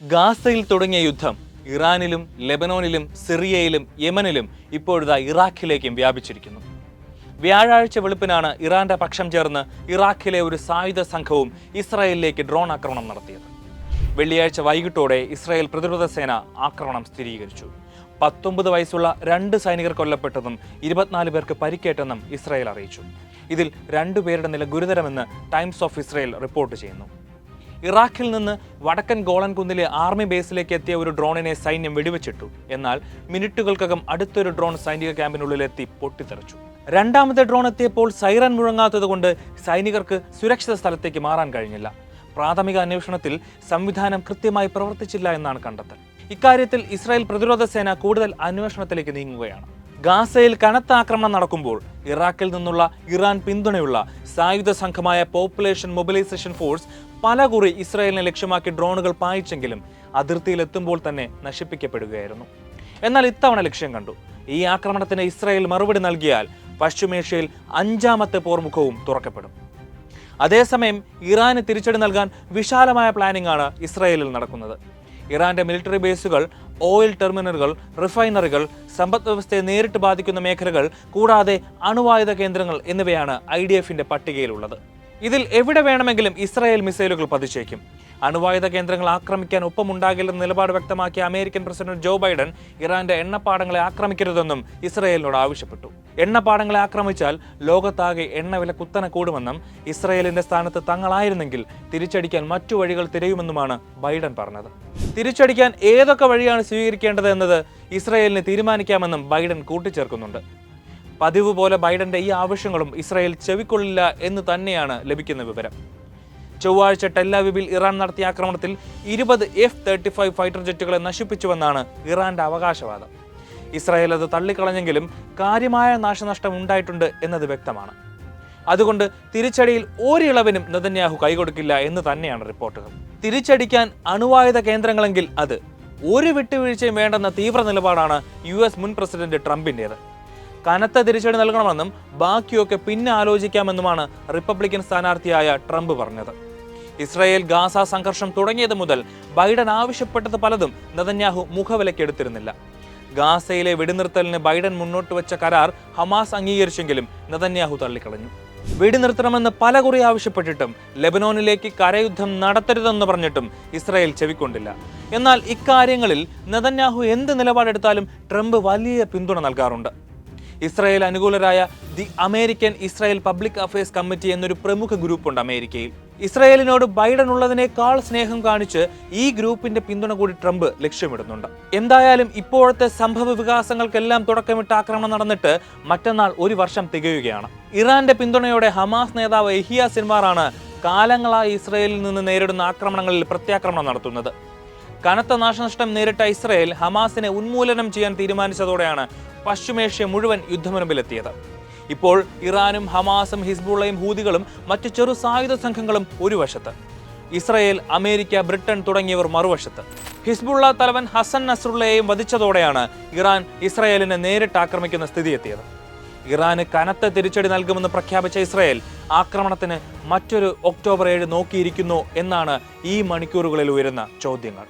ഗാസയിൽ തുടങ്ങിയ യുദ്ധം ഇറാനിലും ലെബനോനിലും സിറിയയിലും യമനിലും ഇപ്പോഴിതാ ഇറാഖിലേക്കും വ്യാപിച്ചിരിക്കുന്നു. വ്യാഴാഴ്ച വെളുപ്പിനാണ് ഇറാന്റെ പക്ഷം ചേർന്ന് ഇറാഖിലെ ഒരു സായുധ സംഘവും ഇസ്രായേലിലേക്ക് ഡ്രോൺ ആക്രമണം നടത്തിയത്. വെള്ളിയാഴ്ച വൈകിട്ടോടെ ഇസ്രായേൽ പ്രതിരോധ സേന ആക്രമണം സ്ഥിരീകരിച്ചു. പത്തൊമ്പത് വയസ്സുള്ള രണ്ട് സൈനികർ കൊല്ലപ്പെട്ടതും ഇരുപത്തിനാല് പേർക്ക് പരിക്കേറ്റെന്നും ഇസ്രായേൽ അറിയിച്ചു. ഇതിൽ രണ്ടുപേരുടെ നില ഗുരുതരമെന്ന് ടൈംസ് ഓഫ് ഇസ്രായേൽ റിപ്പോർട്ട് ചെയ്യുന്നു. ഇറാഖിൽ നിന്ന് വടക്കൻ ഗോളൻ കുന്നിലെ ആർമി ബേസിലേക്ക് എത്തിയ ഒരു ഡ്രോണിനെ സൈന്യം വെടിവെച്ചിട്ടു. എന്നാൽ മിനിറ്റുകൾക്കകം അടുത്തൊരു ഡ്രോൺ സൈനിക ക്യാമ്പിനുള്ളിലെത്തി പൊട്ടിത്തെറിച്ചു. രണ്ടാമത്തെ ഡ്രോൺ എത്തിയപ്പോൾ സൈറൻ മുഴങ്ങാത്തതുകൊണ്ട് സൈനികർക്ക് സുരക്ഷിത സ്ഥലത്തേക്ക് മാറാൻ കഴിഞ്ഞില്ല. പ്രാഥമിക അന്വേഷണത്തിൽ സംവിധാനം കൃത്യമായി പ്രവർത്തിച്ചില്ല എന്നാണ് കണ്ടെത്തൽ. ഇക്കാര്യത്തിൽ ഇസ്രായേൽ പ്രതിരോധ സേന കൂടുതൽ അന്വേഷണത്തിലേക്ക് നീങ്ങുകയാണ്. ഗാസയിൽ കനത്ത ആക്രമണം നടക്കുമ്പോൾ ഇറാഖിൽ നിന്നുള്ള ഇറാൻ പിന്തുണയുള്ള സായുധ സംഘമായ പോപ്പുലേഷൻ മൊബിലൈസേഷൻ ഫോഴ്സ് പലകുറി ഇസ്രായേലിനെ ലക്ഷ്യമാക്കി ഡ്രോണുകൾ പായിച്ചെങ്കിലും അതിർത്തിയിലെത്തുമ്പോൾ തന്നെ നശിപ്പിക്കപ്പെടുകയായിരുന്നു. എന്നാൽ ഇത്തവണ ലക്ഷ്യം കണ്ടു. ഈ ആക്രമണത്തിന് ഇസ്രായേൽ മറുപടി നൽകിയാൽ പശ്ചിമേഷ്യയിൽ അഞ്ചാമത്തെ പോർമുഖവും തുറക്കപ്പെടും. അതേസമയം ഇറാന് തിരിച്ചടി നൽകാൻ വിശാലമായ പ്ലാനിംഗ് ആണ് ഇസ്രായേലിൽ നടക്കുന്നത്. ഇറാന്റെ മിലിറ്ററി ബേസുകൾ ഓയിൽ ടെർമിനലുകൾ റിഫൈനറികൾ സമ്പദ് വ്യവസ്ഥയെ നേരിട്ട് ബാധിക്കുന്ന മേഖലകൾ കൂടാതെ അണുവായുധ കേന്ദ്രങ്ങൾ എന്നിവയാണ് ഐ ഡി എഫിന്റെ പട്ടികയിലുള്ളത്. ഇതിൽ എവിടെ വേണമെങ്കിലും ഇസ്രായേൽ മിസൈലുകൾ പതിച്ചേക്കും. അണുവായുധ കേന്ദ്രങ്ങൾ ആക്രമിക്കാൻ ഒപ്പമുണ്ടാകില്ലെന്ന നിലപാട് വ്യക്തമാക്കിയ അമേരിക്കൻ പ്രസിഡന്റ് ജോ ബൈഡൻ ഇറാന്റെ എണ്ണപ്പാടങ്ങളെ ആക്രമിക്കരുതെന്നും ഇസ്രായേലിനോട് ആവശ്യപ്പെട്ടു. എണ്ണപ്പാടങ്ങളെ ആക്രമിച്ചാൽ ലോകത്താകെ എണ്ണവില കുത്തനെ കൂടുമെന്നും ഇസ്രായേലിന്റെ സ്ഥാനത്ത് തങ്ങളായിരുന്നെങ്കിൽ തിരിച്ചടിക്കാൻ മറ്റു വഴികൾ തിരയുമെന്നുമാണ് ബൈഡൻ പറഞ്ഞത്. തിരിച്ചടിക്കാൻ ഏതൊക്കെ വഴിയാണ് സ്വീകരിക്കേണ്ടത് എന്നത് ഇസ്രയേലിന് തീരുമാനിക്കാമെന്നും ബൈഡൻ കൂട്ടിച്ചേർക്കുന്നുണ്ട്. പതിവ് പോലെ ബൈഡന്റെ ഈ ആവശ്യങ്ങളും ഇസ്രായേൽ ചെവിക്കൊള്ളില്ല എന്ന് തന്നെയാണ് ലഭിക്കുന്ന വിവരം. ചൊവ്വാഴ്ച ടെല്ലാവിബിൽ ഇറാൻ നടത്തിയ ആക്രമണത്തിൽ ഇരുപത് എഫ് തേർട്ടി ഫൈവ് ഫൈറ്റർ ജെറ്റുകളെ നശിപ്പിച്ചുവെന്നാണ് ഇറാന്റെ അവകാശവാദം. ഇസ്രായേൽ അത് തള്ളിക്കളഞ്ഞെങ്കിലും കാര്യമായ നാശനഷ്ടം ഉണ്ടായിട്ടുണ്ട് എന്നത് വ്യക്തമാണ്. അതുകൊണ്ട് തിരിച്ചടിയിൽ ഒരിളവിനും നെതന്യാഹു കൈകൊടുക്കില്ല എന്ന് തന്നെയാണ് റിപ്പോർട്ടുകൾ. തിരിച്ചടിക്കാൻ അണുവായുധ കേന്ദ്രങ്ങളെങ്കിൽ അത് ഒരു വിട്ടുവീഴ്ചയും വേണ്ടെന്ന തീവ്ര നിലപാടാണ് യു എസ് മുൻ പ്രസിഡന്റ് ട്രംപിന്റേത് കനത്ത തിരിച്ചടി നൽകണമെന്നും ബാക്കിയൊക്കെ പിന്നെ ആലോചിക്കാമെന്നുമാണ് റിപ്പബ്ലിക്കൻ സ്ഥാനാർത്ഥിയായ ട്രംപ് പറഞ്ഞത്. ഇസ്രായേൽ ഗാസ സംഘർഷം തുടങ്ങിയത് മുതൽ ബൈഡൻ ആവശ്യപ്പെട്ടത് പലതും നെതന്യാഹു മുഖവിലക്കെടുത്തിരുന്നില്ല ഗാസയിലെ വെടിനിർത്തലിന് ബൈഡൻ മുന്നോട്ട് വെച്ച കരാർ ഹമാസ് അംഗീകരിച്ചെങ്കിലും നെതന്യാഹു തള്ളിക്കളഞ്ഞു. വെടിനിർത്തണമെന്ന് പലകുറി ആവശ്യപ്പെട്ടിട്ടും ലെബനോനിലേക്ക് കരയുദ്ധം നടത്തരുതെന്ന് പറഞ്ഞിട്ടും ഇസ്രായേൽ ചെവിക്കൊണ്ടില്ല. എന്നാൽ ഇക്കാര്യങ്ങളിൽ നെതന്യാഹു എന്ത് നിലപാടെടുത്താലും ട്രംപ് വലിയ പിന്തുണ നൽകാറുണ്ട്. Israel അനുകൂലരായ the American Israel public affairs committee എന്നൊരു പ്രമുഖ ഗ്രൂപ്പുണ്ട് അമേരിക്കയിൽ. ഇസ്രായേലിനോട് ബൈഡൻ ഉള്ളതിനേക്കാൾ സ്നേഹം കാണിച്ച് ഈ ഗ്രൂപ്പിന്റെ പിന്തുണ കൂടി ട്രംപ് ലക്ഷ്യമിടുന്നുണ്ട്. എന്തായാലും ഇപ്പോഴത്തെ സംഭവ വികാസങ്ങൾക്കെല്ലാം തുടക്കമിട്ട് ആക്രമണം നടന്നിട്ട് മറ്റന്നാൾ ഒരു വർഷം തികയുകയാണ്. ഇറാന്റെ പിന്തുണയോടെ ഹമാസ് നേതാവ് എഹിയ സിൻവാറാണ് കാലങ്ങളായി ഇസ്രായേലിൽ നിന്ന് നേരിടുന്ന ആക്രമണങ്ങളിൽ പ്രത്യാക്രമണം നടത്തുന്നത്. കനത്ത നാശനഷ്ടം നേരിട്ട ഇസ്രായേൽ ഹമാസിനെ ഉന്മൂലനം ചെയ്യാൻ തീരുമാനിച്ചതോടെയാണ് പശ്ചിമേഷ്യ മുഴുവൻ യുദ്ധമുനമ്പിലെത്തിയത്. ഇപ്പോൾ ഇറാനും ഹമാസും ഹിസ്ബുള്ളയും ഹൂതികളും മറ്റ് ചെറു സായുധ സംഘങ്ങളും ഒരു വശത്ത്. ഇസ്രയേൽ അമേരിക്ക ബ്രിട്ടൻ തുടങ്ങിയവർ മറുവശത്ത്. ഹിസ്ബുള്ള തലവൻ ഹസൻ നസ്രുള്ളയെയും വധിച്ചതോടെയാണ് ഇറാൻ ഇസ്രയേലിനെ നേരിട്ട് ആക്രമിക്കുന്ന സ്ഥിതിയെത്തിയത്. ഇറാന് കനത്ത തിരിച്ചടി നൽകുമെന്ന് പ്രഖ്യാപിച്ച ഇസ്രായേൽ ആക്രമണത്തിന് മറ്റൊരു ഒക്ടോബർ ഏഴ് നോക്കിയിരിക്കുന്നു എന്നാണ് ഈ മണിക്കൂറുകളിൽ ഉയരുന്ന ചോദ്യങ്ങൾ.